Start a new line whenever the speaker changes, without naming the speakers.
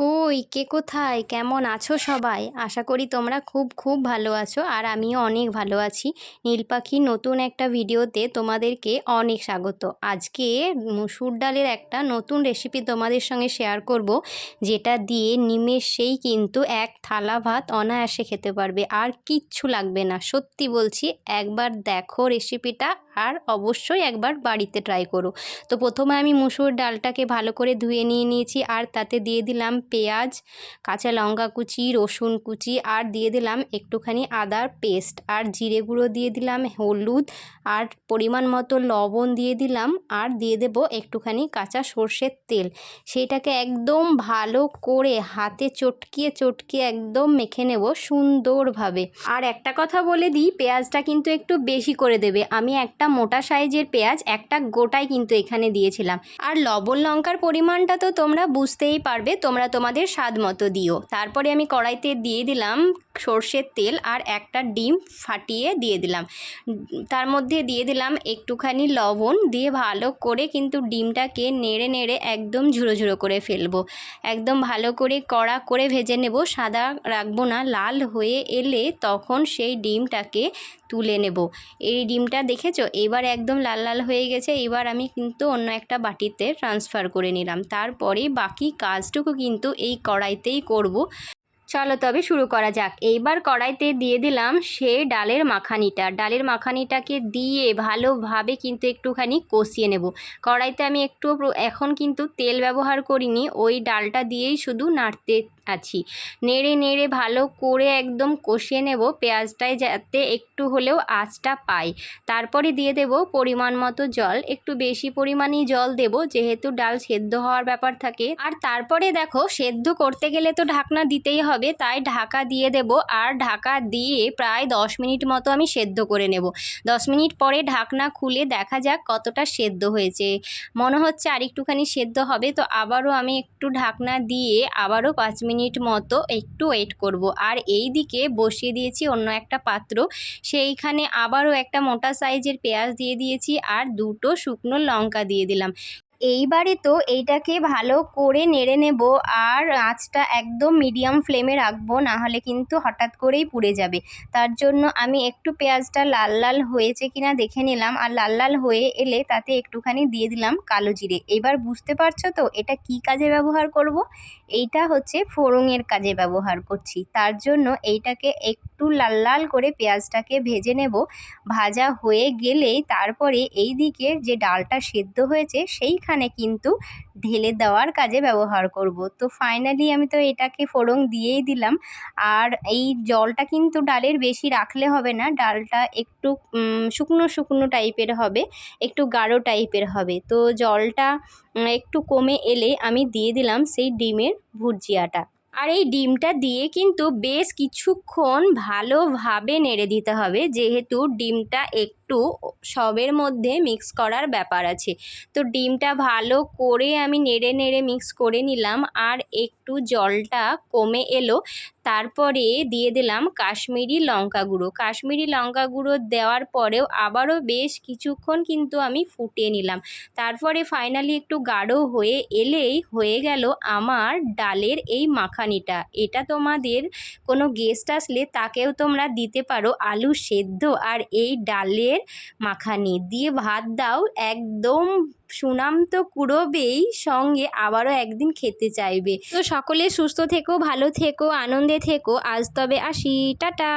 কই? কে কোথায়? কেমন আছো সবাই? আশা করি তোমরা খুব খুব ভালো আছো আর আমিও অনেক ভালো আছি। নীল পাখির নতুন একটা ভিডিওতে তোমাদেরকে অনেক স্বাগত। আজকে মুসুর ডালের একটা নতুন রেসিপি তোমাদের সঙ্গে শেয়ার করব, যেটা দিয়ে নিমেষেই কিন্তু এক থালা ভাত অনায়াসে খেতে পারবে। আর কিচ্ছু লাগবে না। সত্যি বলছি, একবার দেখো রেসিপিটা আর অবশ্যই একবার বাড়িতে ট্রাই করো। তো প্রথমে আমি মুসুর ডালটাকে ভালো করে ধুয়ে নিয়ে নিয়েছি আর তাতে দিয়ে দিলাম পেঁয়াজ, কাঁচা লঙ্কা কুচি, রসুন কুচি আর দিয়ে দিলাম একটুখানি আদার পেস্ট আর জিরে গুঁড়ো দিয়ে দিলাম হলুদ আর পরিমাণ মতো লবণ দিয়ে দিলাম আর দিয়ে দেব একটুখানি কাঁচা সর্ষের তেল। সেটাকে একদম ভালো করে হাতে চটকিয়ে চটকিয়ে একদম মেখে নেব সুন্দরভাবে। আর একটা কথা বলে দিই, পেঁয়াজটা কিন্তু একটু বেশি করে দেবে। আমি একটা মোটা সাইজের পেঁয়াজ একটা গোটাই কিন্তু এখানে দিয়েছিলাম। আর লবণ লঙ্কার পরিমাণটা তো তোমরা বুঝতেই পারবে, তোমরা তোমাদের স্বাদ মতো দিও। তারপরে আমি কড়াইতে দিয়ে দিলাম সর্ষের তেল আর একটা ডিম ফাটিয়ে দিয়ে দিলাম। তার মধ্যে দিয়ে দিলাম একটুখানি লবণ দিয়ে ভালো করে কিন্তু ডিমটাকে নেড়ে নেড়ে একদম ঝুড়ো ঝুড়ো করে ফেলব। একদম ভালো করে কড়া করে ভেজে নেব, সাদা রাখব না, লাল হয়ে এলে তখন সেই ডিমটাকে তুলে নেব। এই ডিমটা দেখেছ? এবার একদম লাল লাল হয়ে গেছে, এবার আমি কিন্তু অন্য একটা বাটিতে ট্রান্সফার করে নিলাম। তারপরে বাকি কাজটুকু কিন্তু এই কড়াইতেই করব। চলো তবে শুরু করা যাক। এইবার কড়াইতে দিয়ে দিলাম সে ডালের মাখানিটা। ডালের মাখানিটাকে দিয়ে ভালোভাবে কিন্তু একটুখানি কষিয়ে নেব। কড়াইতে আমি একটু এখন কিন্তু তেল ব্যবহার করিনি। ওই ডালটা দিয়েই শুধু নাড়তে আছি। নেড়ে নেড়ে ভালো করে একদম কষিয়ে নেব পেঁয়াজটায় যাতে একটু হলেও আঁচটা পাই। তারপরে দিয়ে দেব পরিমাণ মতো জল। একটু বেশি পরিমাণেই জল দেব, যেহেতু ডাল সেদ্ধ হওয়ার ব্যাপার থাকে। আর তারপরে দেখো, সেদ্ধ করতে গেলে তো ঢাকনা দিতেই হবে, তাই ঢাকা দিয়ে দেব। আর ঢাকা দিয়ে প্রায় দশ মিনিট মতো আমি সেদ্ধ করে নেব। দশ মিনিট পরে ঢাকনা খুলে দেখা যাক কতটা সেদ্ধ হয়েছে। মনে হচ্ছে আর একটুখানি সেদ্ধ হবে, তো আবারও আমি একটু ঢাকনা দিয়ে আবারও পাঁচ মিনিট মতো একটু ওয়েট করব। আর এই দিকে বসিয়ে দিয়েছি অন্য একটা পাত্র। সেইখানে আবারও একটা মোটা সাইজের পেঁয়াজ দিয়ে দিয়েছি আর দুটো শুকনো লঙ্কা দিয়ে দিলাম। এইবারে তো এইটাকে ভালো করে নেড়ে নেব আর আঁচটা একদম মিডিয়াম ফ্লেমে রাখব নাহলে কিন্তু হঠাৎ করেই পুড়ে যাবে। তার জন্য আমি একটু পেঁয়াজটা লাল লাল হয়েছে কিনা দেখে নিলাম আর লাল লাল হয়ে এলে তাতে একটুখানি দিয়ে দিলাম কালো জিরে। এবার বুঝতে পারছ তো এটা কি কাজে ব্যবহার করব। এইটা হচ্ছে ফোড়ঙের কাজে ব্যবহার করছি। তার জন্য এইটাকে একটু লাল লাল করে পেঁয়াজটাকে ভেজে নেব। ভাজা হয়ে গেলেই তারপরে এই দিকে যে ডালটা সেদ্ধ হয়েছে সেইখানে কিন্তু ঢেলে দেওয়ার কাজে ব্যবহার করব। তো ফাইনালি আমি তো এটাকে ফোড়ন দিয়েই দিলাম। আর এই জলটা কিন্তু ডালের বেশি রাখলে হবে না। ডালটা একটু শুকনো শুকনো টাইপের হবে, একটু গাঢ় টাইপের হবে। তো জলটা একটু কমে এলে আমি দিয়ে দিলাম সেই ডিমের ভুজিয়াটা আর এই ডিমটা দিয়ে কিন্তু বেশ কিছুক্ষণ ভালোভাবে নেড়ে দিতে হবে যেহেতু ডিমটা একটু সবের মধ্যে মিক্স করার ব্যাপার আছে। তো ডিমটা ভালো করে আমি নেড়ে নেড়ে মিক্স করে নিলাম আর একটু জলটা কমে এলো। তারপরে দিয়ে দিলাম কাশ্মীরি লঙ্কা গুঁড়ো। কাশ্মীরি লঙ্কা গুঁড়ো দেওয়ার পরেও আবারও বেশ কিছুক্ষণ কিন্তু আমি ফুটিয়ে নিলাম। তারপরে ফাইনালি একটু গাঢ় হয়ে এলেই হয়ে গেল আমার ডালের এই মাখানিটা। এটা তোমাদের কোনো গেস্ট আসলে তাকেও তোমরা দিতে পারো। আলু সেদ্ধ আর এই ডালের মাখানি। দিয়ে ভাত দাও, একদম সুনাম তো কুড়োবেই সঙ্গে আবারও একদিন খেতে চাইবে। তো সকলে সুস্থ থেকো, ভালো থেকো, আনন্দে থেকো। আজ তবে আসি। টাটা!